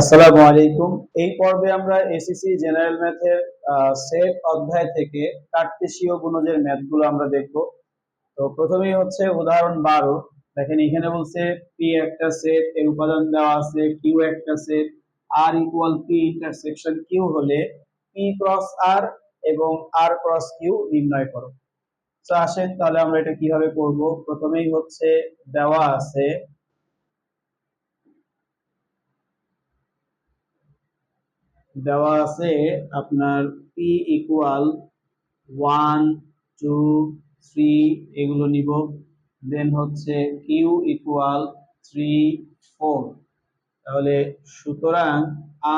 আসসালামু আলাইকুম। এই পর্বে আমরা এসিসি জেনারেল ম্যাথের সেট অধ্যায় থেকে কার্তেশীয় গুণজের ম্যাথগুলো আমরা দেখব। তো প্রথমেই হচ্ছে উদাহরণ বারো। দেখেন, এখানে বলছে পি একটা সেট, এর উপাদান দেওয়া আছে কিউ একটা set R equal P intersection Q হলে পি ক্রস আর এবং আর ক্রস কিউ নির্ণয় করো। তো আসেন, তাহলে আমরা এটা কীভাবে করব? প্রথমেই হচ্ছে দেওয়া আছে দেওয়া আছে আপনার P equal one two three এগুলো নিব। দেন হচ্ছে কিউ ইকুয়াল থ্রি ফোর তাহলে সুতরাং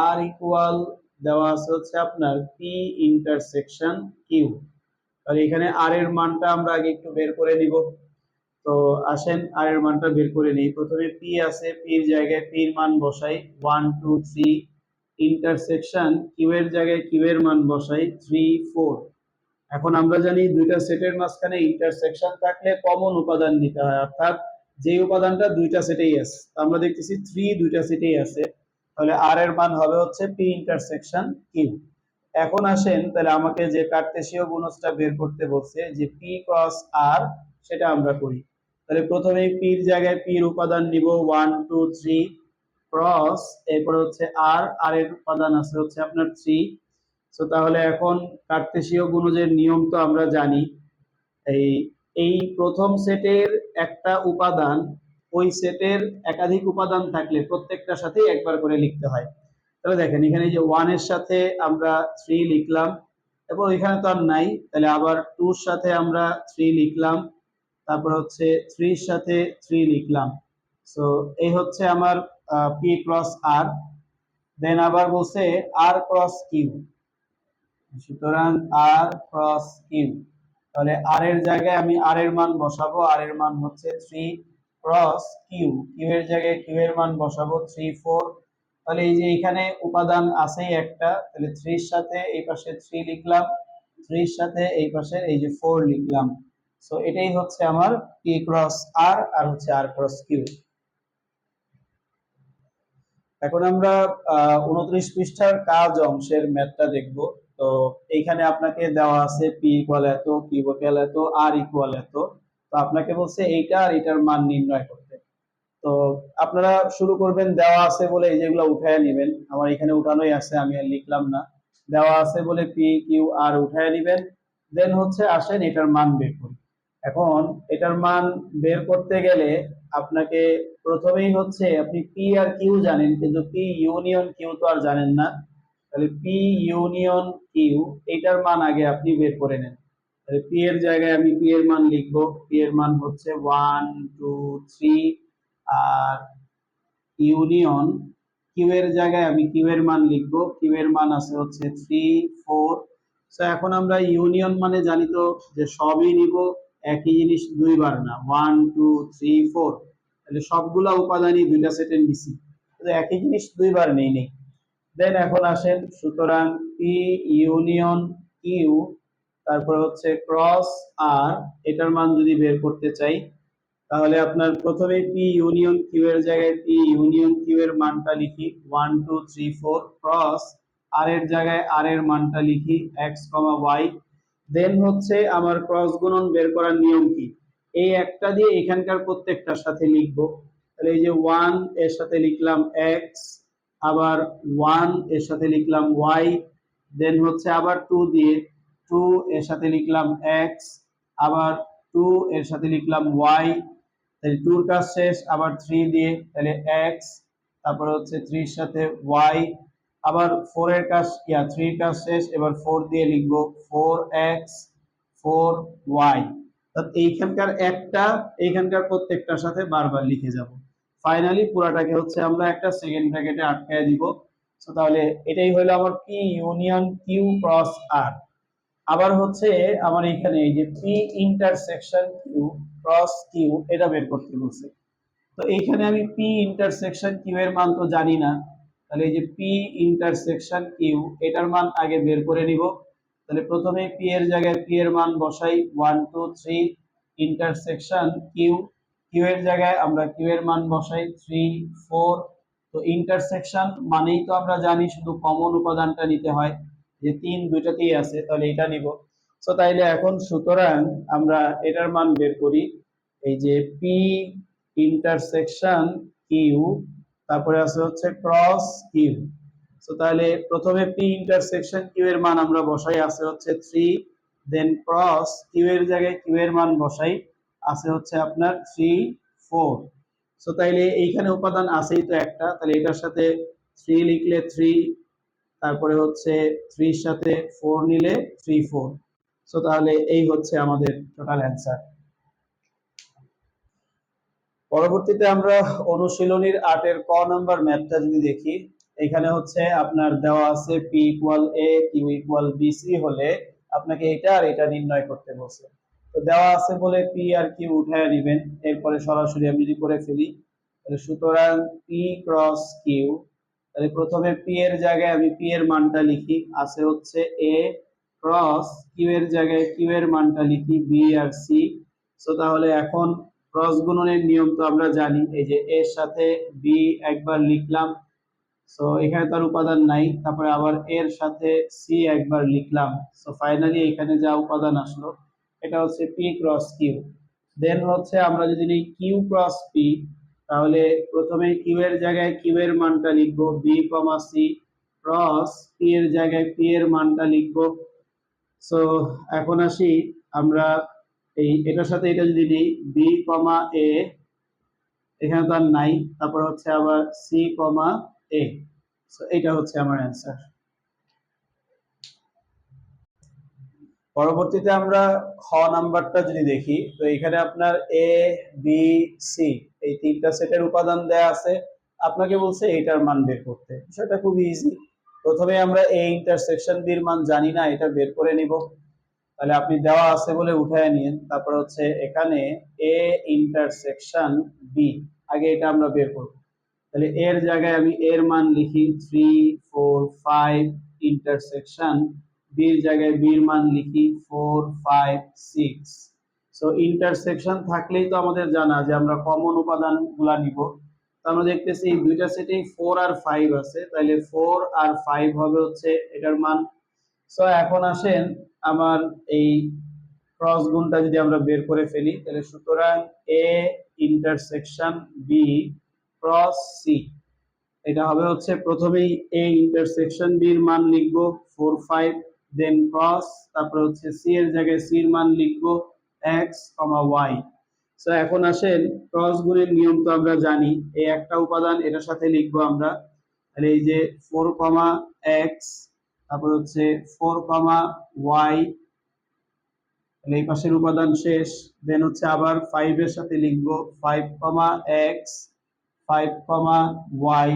আর ইকুয়াল দেওয়া আছে হচ্ছে আপনার পি ইন্টারসেকশন কিউ তাহলে এখানে আর এর মানটা আমরা আগে একটু বের করে নিব। তো আসেন আর এর মানটা বের করে নিই। প্রথমে পি আছে পির জায়গায় পির মান বসাই। One two three intersection Q এর জায়গায় কিউ এর মান বসাই থ্রি ফোর এখন আমরা জানি দুইটা সেটের মাঝখানে ইন্টারসেকশন থাকলে কমন উপাদান নিতে হয়, অর্থাৎ যে উপাদানটা দুইটা সেটেই আছে আমরা দেখতেছি থ্রি দুইটা সেটেই আছে। তাহলে আর এর মান হবে হচ্ছে পি ইন্টারসেকশন কিউ এখন আসেন, তাহলে আমাকে যে কার্তেশীয় গুণজটা বের করতে বলছে, যে পি ক্রস আর সেটা আমরা করি। তাহলে প্রথমে পির জায়গায় পির উপাদান নিব ওয়ান টু থ্রি ক্রস এরপর হচ্ছে আর আর এর উপাদান আছে হচ্ছে আপনার থ্রি সো তাহলে এখন কার্তেশীয় গুণজের নিয়ম তো আমরা জানি। এই এই প্রথম সেটের একটা উপাদান, ওই সেটের একাধিক উপাদান থাকলে প্রত্যেকটার সাথে একবার করে লিখতে হয়। তাহলে দেখেন, এখানে যে ওয়ানের সাথে আমরা থ্রি লিখলাম, এবং এখানে তো আর নাই। তাহলে আবার টুর সাথে আমরা থ্রি লিখলাম, তারপর হচ্ছে থ্রির সাথে থ্রি লিখলাম। সো এই হচ্ছে আমার পি ক্রস আর দেন আবার বলছে আর ক্রস কিউ সুতরাং আর ক্রস কিউ তাহলে আর এর জায়গায় আমি আর এর মান বসাবো। আর এর মান হচ্ছে থ্রি ক্রস কিউ কিউ এর জায়গায় কিউ এর মান বসাবো থ্রি ফোর তাহলে এই যে এখানে উপাদান আছেই একটা, তাহলে থ্রির সাথে এই পাশে থ্রি লিখলাম। থ্রির সাথে এই পাশে এই যে ফোর লিখলাম। সো এটাই হচ্ছে আমার পি ক্রস আর আর হচ্ছে আর ক্রস কিউ এখন আমরা উনত্রিশ পৃষ্ঠার কাজ অংশের ম্যাথটা দেখব। তো এইখানে আপনাকে দেওয়া আছে পি ইকুয়াল এত কিউ ইকুয়াল এত আর ইকুয়াল এত। তো আপনাকে বলছে এইটা আর এটার মান নির্ণয় করতে। তো আপনারা শুরু করবেন, দেওয়া আছে বলে এই যেগুলো উঠায় নেবেন। আমার এখানে উঠানোই আছে, আমি আর লিখলাম না। দেওয়া আছে বলে পি কিউ আর উঠায় নেবেন। দেন হচ্ছে আসেন এটার মান বের করি। এখন এটার মান বের করতে গেলে আপনাকে প্রথমেই হচ্ছে আপনি পি আর কিউ জানেন, কিন্তু পি ইউনিয়ন কিউ তো আর জানেন না। তাহলে পি ইউনিয়ন কিউ এটার মান আগে আপনি বের করে নেন। তাহলে পি এর জায়গায় আমি পি এর মান লিখব। পি এর মান হচ্ছে ওয়ান টু থ্রি আর ইউনিয়ন কিউ এর জায়গায় আমি কিউ এর মান লিখব। কিউ এর মান আছে হচ্ছে থ্রি ফোর তো এখন আমরা ইউনিয়ন মানে জানি তো যে সবই নিব। একই জিনিস দুইবার না। ওয়ান টু থ্রি ফোর তাহলে সবগুলা উপাদানই দুইটা সেটের নিছি একই জিনিস দুইবার নেই নেই। দেন এখন আসেন, সুতরাং পি ইউনিয়ন কিউ তারপর হচ্ছে ক্রস আর এটার মান যদি বের করতে চাই, তাহলে আপনার প্রথমে পি ইউনিয়ন কিউ এর জায়গায় পি ইউনিয়ন কিউ এর মানটা লিখি। One two three four cross R এর জায়গায় আর এর মানটা লিখি। এক্স কমা ওয়াই দেন হচ্ছে আমার ক্রস গুণন বের করার নিয়ম কি? এই একটা দিয়ে এখানকার প্রত্যেকটার সাথে লিখব। তাহলে এই যে ওয়ানের সাথে লিখলাম এক্স আবার ওয়ানের সাথে লিখলাম ওয়াই দেন হচ্ছে আবার টু দিয়ে টু এর সাথে লিখলাম এক্স আবার টু এর সাথে লিখলাম ওয়াই তাহলে টুর কাজ শেষ, আবার থ্রি দিয়ে, তাহলে এক্স তারপর হচ্ছে থ্রির সাথে ওয়াই আবার ফোর এর কাজ, ইয়া থ্রি কাজ শেষ, এবার ফোর দিয়ে লিখব ফোর এক্স ফোর ওয়াই এইখানকার একটা, এইখানকার প্রত্যেকটার সাথে বারবার লিখে যাব। ফাইনালি পুরাটাকে হচ্ছে আমরা একটা সেকেন্ড ব্র্যাকেটে আটকায় দিব। তো তাহলে এটাই হলো আমার P union Q cross R আবার হচ্ছে আমার এখানে এই যে P intersection Q cross Q এটা বের করতে বলছে। তো এইখানে আমি পি ইন্টারসেকশন কিউ এর মান তো জানি না। তাহলে এই যে পি ইন্টারসেকশন কিউ এটার মান আগে বের করে নিব। তাহলে প্রথমে পি এর জায়গায় পি এর মান বসাই। One two three intersection Q Q এর জায়গায় আমরা কিউ এর মান বসাই। থ্রি ফোর তো ইন্টারসেকশন মানেই তো আমরা জানি শুধু কমন উপাদানটা নিতে হয়। যে তিন দুইটাতেই আছে, তাহলে এটা নিব। তো তাইলে এখন সুতরাং আমরা এটার মান বের করি। এই যে পি ইন্টারসেকশন কিউ তারপরে আছে হচ্ছে ক্রস কিউ তো তাহলে প্রথমে পি ইন্টারসেকশন কিউ এর মান আমরা বসাই, আছে হচ্ছে থ্রি দেন ক্রস কিউ এর জায়গায় কিউ এর মান বসাই, আছে হচ্ছে আপনার থ্রি ফোর সো তাইলে এইখানে উপাদান আছেই তো একটা, তাহলে এটার সাথে থ্রি লিখলে থ্রি তারপরে হচ্ছে থ্রির সাথে ফোর নিলে থ্রি ফোর সো তাহলে এই হচ্ছে আমাদের টোটাল অ্যান্সার পরবর্তীতে আমরা অনুশীলনীর আটের ক নাম্বার ম্যাথটা যদি দেখি, এখানে হচ্ছে আপনার দেওয়া আছে P equal A Q equal BC হলে আপনাকে এটা আর এটা নির্ণয় করতে বলছে। তো দেওয়া আছে বলে পি আর কিউ উঠায় নেবেন। এরপরে সরাসরি আমি যদি করে ফেলি, তাহলে সুতরাং পি ক্রস কিউ তাহলে প্রথমে পি এর জায়গায় আমি পি এর মানটা লিখি, আছে হচ্ছে এ ক্রস কিউ এর জায়গায় কিউ এর মানটা লিখি বি আর সি সো তাহলে এখন ক্রস গুণনের নিয়ম তো আমরা জানি, এই যে এর সাথে বি একবার লিখলাম সো এখানে তার উপাদান নাই, তারপরে আবার এর সাথে সি একবার লিখলাম সো ফাইনালি এখানে যা উপাদান আসলো, এটা হচ্ছে পি ক্রস কিউ দেন হচ্ছে আমরা যদি নিই কিউ ক্রস পি তাহলে প্রথমে কিউ এর জায়গায় কিউ এর মানটা লিখব B comma C cross P এর জায়গায় পি এর মানটা লিখব সো এখন আসি আমরা এই, এটার সাথে এটা যদি নিই বি কমা এ এখানে তো আর নাই, তারপর হচ্ছে আবার সি কমা এ এটা হচ্ছে আমার অ্যান্সার পরবর্তীতে আমরা খ নাম্বারটা যদি দেখি, তো এখানে আপনার এ বি সি এই তিনটা সেটের উপাদান দেয়া আছে। আপনাকে বলছে এইটার মান বের করতে। বিষয়টা খুব ইজি প্রথমে আমরা এ ইন্টারসেকশন বির মান জানি না, এটা বের করে নিব। তাহলে আপনি দেওয়া আছে বলে উঠায় নিন। তারপর হচ্ছে এখানে এ ইন্টারসেকশন বি আগে এটা আমরা বের করব। তাহলে এর জায়গায় আমি এর মান লিখি থ্রি ফোর ফাইভ ইন্টারসেকশন বির জায়গায় বির মান লিখি four five six so intersection থাকলেই তো আমাদের জানা যে আমরা কমন উপাদানগুলা নিব। তো আমরা দেখতেছি দুইটা সেটেই ফোর আর ফাইভ আছে। তাহলে ফোর আর ফাইভ হবে হচ্ছে এটার মান সো এখন আসেন আমার এই ক্রস গুণটা যদি আমরা বের করে ফেলি, তাহলে সুতরাং A intersection B cross C এটা হবে হচ্ছে প্রথমেই এ ইন্টারসেকশন বি এর মান লিখব ফোর ফাইভ দেন ক্রস তারপরে হচ্ছে সি এর জায়গায় সি এর মান লিখব এক্স কমা ওয়াই সো এখন আসেন ক্রস গুণের নিয়ম তো আমরা জানি এই একটা উপাদান, এটার সাথে লিখব আমরা। তাহলে এই যে ফোর কমা এক্স তারপর হচ্ছে ফোর কমা ওয়াই এই পাশের উপাদান শেষ। দেন হচ্ছে আবার ফাইভ এর সাথে লিখব five comma X five comma Y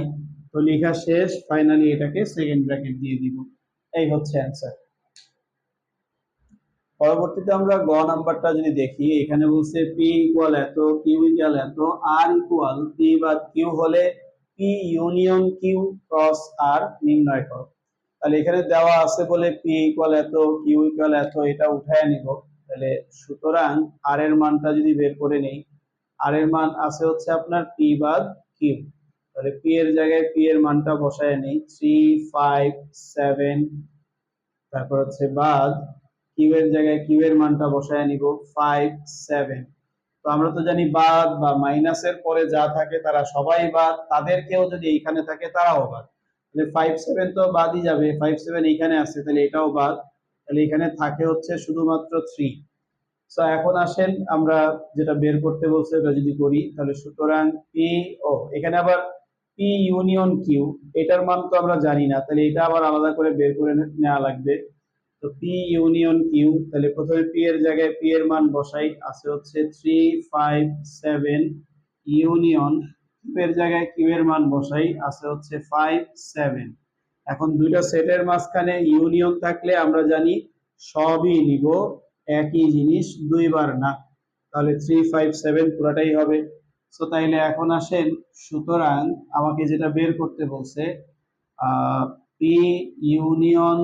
তো লেখা শেষ ফাইনালি এটাকে সেকেন্ড ব্র্যাকেট দিয়ে দিব। এই হচ্ছে অ্যান্সার পরবর্তীতে আমরা গ নাম্বারটা যদি দেখি, এখানে বলছে পি ইকুয়াল এত কিউ ইকুয়াল এত আর ইকুয়াল পি বা কিউ হলে P union Q cross R নির্ণয় করো। তাহলে এখানে দেওয়া আছে বলে পি ইকুয়াল এত কিউ ইকুয়াল এত, এটা উঠায় নিব। তাহলে সুতরাং আর এর মানটা যদি বের করে নেই আর এর মান আছে হচ্ছে আপনার পি বাদ কিউ তাহলে পি এর জায়গায় পি এর মানটা বসায় নেই। থ্রি ফাইভ সেভেন তারপর হচ্ছে বাদ কিউ এর জায়গায় কিউ এর মানটা বসায় নিব ফাইভ সেভেন তো আমরা তো জানি বাদ বা মাইনাসের পরে যা থাকে তারা সবাই বাদ, তাদেরকেও যদি এইখানে থাকে তারাও বাদ। তাহলে ফাইভ সেভেন তো বাদই যাবে। ফাইভ সেভেন এইখানে আছে, তাহলে এটাও বাদ। তাহলে এখানে থাকে হচ্ছে শুধুমাত্র থ্রি সো এখন আসেন আমরা যেটা বের করতে বলছে এটা যদি করি, তাহলে সুতরাং পি ও, এখানে আবার পি ইউনিয়ন কিউ এটার মান তো আমরা জানি না, তাহলে এটা আবার আলাদা করে বের করে নেওয়া লাগবে। তো পি ইউনিয়ন কিউ তাহলে প্রথমে পি এর জায়গায় পি এর মান বসাই, আছে হচ্ছে three five seven union Q এর জায়গায় কিউ এর মান বসাই, আছে হচ্ছে ফাইভ সেভেন এখন দুইটা সেটের মাঝখানে ইউনিয়ন থাকলে আমরা জানি সবই নিব, একই জিনিস দুইবার না। তাহলে থ্রি ফাইভ সেভেন পুরাটাই হবে। সো তাইলে এখন আসেন, সুতরাং আমাকে যেটা বের করতে বলছে P union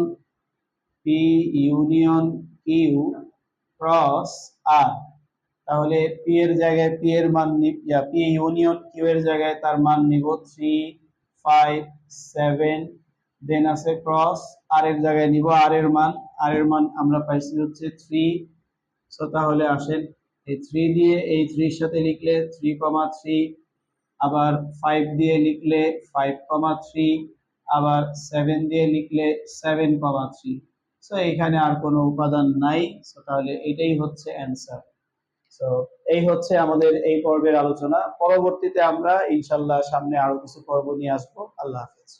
P union Q cross R তাহলে পি এর জায়গায় পি এর মান পি ইউনিয়ন কিউ এর জায়গায় তার মান নিব থ্রি ফাইভ সেভেন দেন আছে ক্রস আর এর জায়গায় নিব আর এর মান আর এর মান আমরা পাইছি হচ্ছে থ্রি সো তাহলে আসেন, এই থ্রি দিয়ে এই থ্রির সাথে লিখলে থ্রি কমা থ্রি আবার ফাইভ দিয়ে লিখলে ফাইভ কমা থ্রি আবার সেভেন দিয়ে লিখলে সেভেন কমা থ্রি সো এখানে আর কোনো উপাদান নাই সো তাহলে এটাই হচ্ছে অ্যান্সার সো এই হচ্ছে আমাদের এই পর্বের আলোচনা। পরবর্তীতে আমরা ইনশাল্লাহ সামনে আরও কিছু পর্ব নিয়ে আসব। আল্লাহ হাফেজ।